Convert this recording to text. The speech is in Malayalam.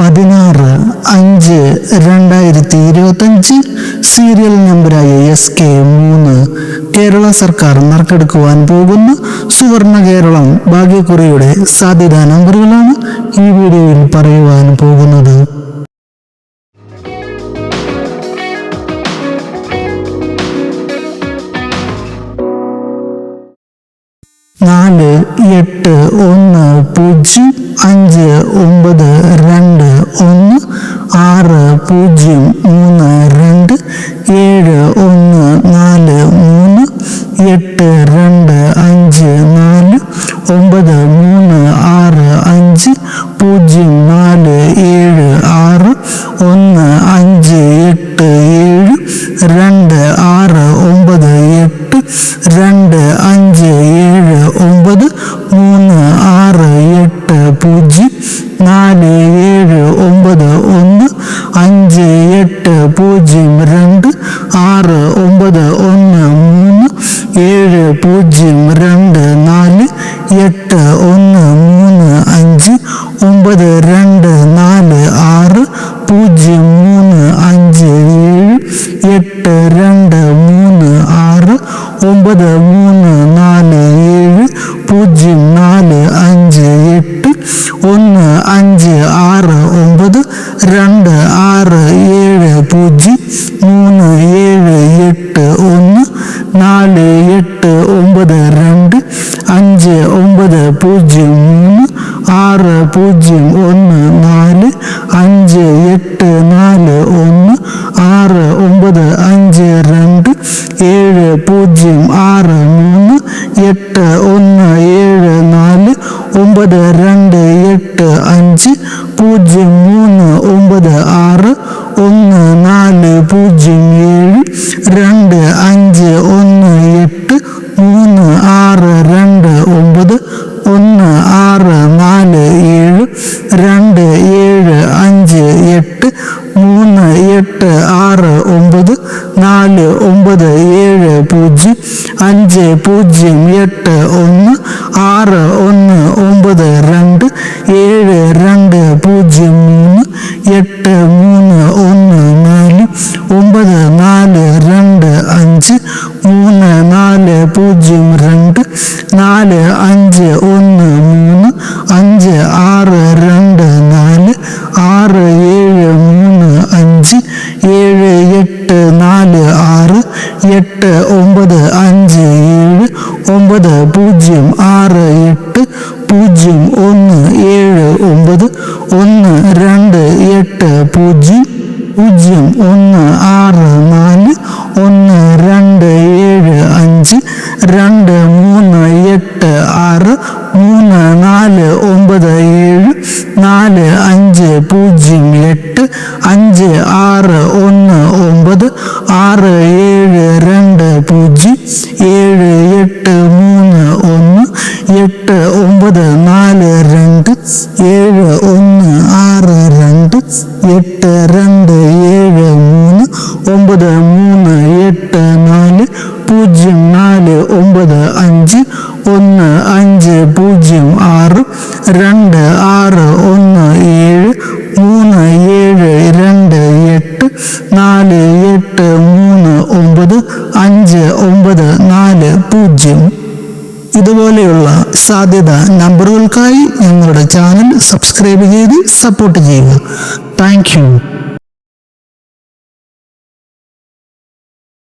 പതിനാറ് അഞ്ച് രണ്ടായിരത്തി ഇരുപത്തഞ്ച് സീരിയൽ നമ്പറായ എസ് കെ മൂന്ന് കേരള സർക്കാർ നറുക്കെടുക്കുവാൻ പോകുന്ന സുവർണ കേരളം ഭാഗ്യക്കുറിയുടെ സാധ്യതാ നമ്പറുകളാണ് ഈ വീഡിയോയിൽ പറയുവാൻ പോകുന്നത്. നാല് എട്ട് ഒന്ന് പൂജ്യം അഞ്ച് ഒമ്പത് രണ്ട് ഒന്ന് ആറ് പൂജ്യം മൂന്ന് രണ്ട് ഏഴ് ഒന്ന് നാല് മൂന്ന് എട്ട് രണ്ട് അഞ്ച് നാല് ഒമ്പത് മൂന്ന് ആറ് അഞ്ച് പൂജ്യം നാല് ഏഴ് ആറ് ഒന്ന് അഞ്ച് എട്ട് ഏഴ് രണ്ട് ആറ് ഒമ്പത് എട്ട് രണ്ട് അഞ്ച് ഏഴ് ഒമ്പത് മൂന്ന് അഞ്ച് എട്ട് പൂജ്യം രണ്ട് ആറ് ഒമ്പത് ഒന്ന് മൂന്ന് ഏഴ് പൂജ്യം രണ്ട് നാല് എട്ട് ഒന്ന് മൂന്ന് അഞ്ച് ഒമ്പത് രണ്ട് നാല് ആറ് പൂജ്യം മൂന്ന് അഞ്ച് ഏഴ് എട്ട് രണ്ട് മൂന്ന് ആറ് ഒമ്പത് മൂന്ന് നാല് ഏഴ് പൂജ്യം നാല് അഞ്ച് അഞ്ച് ഒമ്പത് പൂജ്യം മൂന്ന് ആറ് പൂജ്യം ഒന്ന് നാല് അഞ്ച് എട്ട് നാല് ഒന്ന് ആറ് ഒമ്പത് അഞ്ച് രണ്ട് ഏഴ് പൂജ്യം ആറ് മൂന്ന് എട്ട് ഒന്ന് ഏഴ് നാല് ഒമ്പത് രണ്ട് എട്ട് അഞ്ച് പൂജ്യം മൂന്ന് ഒമ്പത് ആറ് ഒന്ന് നാല് പൂജ്യം ഏഴ് രണ്ട് അഞ്ച് ഒന്ന് എട്ട് ആറ് ഒമ്പത് നാല് ഒമ്പത് ഏഴ് പൂജ്യം അഞ്ച് പൂജ്യം എട്ട് ഒന്ന് ആറ് ഒന്ന് ഒമ്പത് രണ്ട് ഏഴ് രണ്ട് പൂജ്യം മൂന്ന് എട്ട് മൂന്ന് ഒന്ന് നാല് ഒമ്പത് നാല് രണ്ട് അഞ്ച് മൂന്ന് നാല് പൂജ്യം രണ്ട് നാല് അഞ്ച് ഒന്ന് മൂന്ന് അഞ്ച് ആറ് രണ്ട് നാല് ആറ് ഏഴ് എട്ട് നാല് ആറ് എട്ട് ഒമ്പത് അഞ്ച് ഏഴ് ഒമ്പത് പൂജ്യം ആറ് എട്ട് പൂജ്യം ഒന്ന് ഏഴ് ഒമ്പത് ഒന്ന് രണ്ട് എട്ട് പൂജ്യം പൂജ്യം ഒന്ന് ആറ് നാല് ഒന്ന് രണ്ട് ഏഴ് അഞ്ച് രണ്ട് മൂന്ന് എട്ട് ആറ് മൂന്ന് നാല് ഒമ്പത് ഏഴ് നാല് അഞ്ച് പൂജ്യം എട്ട് അഞ്ച് ആറ് ഒന്ന് ആറ് ഏഴ് രണ്ട് പൂജ്യം ഏഴ് എട്ട് മൂന്ന് ഒന്ന് എട്ട് ഒമ്പത് നാല് രണ്ട് ഏഴ് ഒന്ന് ആറ് രണ്ട് എട്ട് രണ്ട് ഏഴ് മൂന്ന് ഒമ്പത് മൂന്ന് എട്ട് നാല് പൂജ്യം നാല് ഒമ്പത് അഞ്ച് ഒന്ന് അഞ്ച് പൂജ്യം ആറ് രണ്ട് ആറ് ഒന്ന് ഏഴ് മൂന്ന് ഒമ്പത് അഞ്ച് ഒമ്പത് നാല് പൂജ്യം. ഇതുപോലെയുള്ള സാധ്യത നമ്പറുകൾക്കായി ഞങ്ങളുടെ ചാനൽ സബ്സ്ക്രൈബ് ചെയ്ത് സപ്പോർട്ട് ചെയ്യുക. താങ്ക്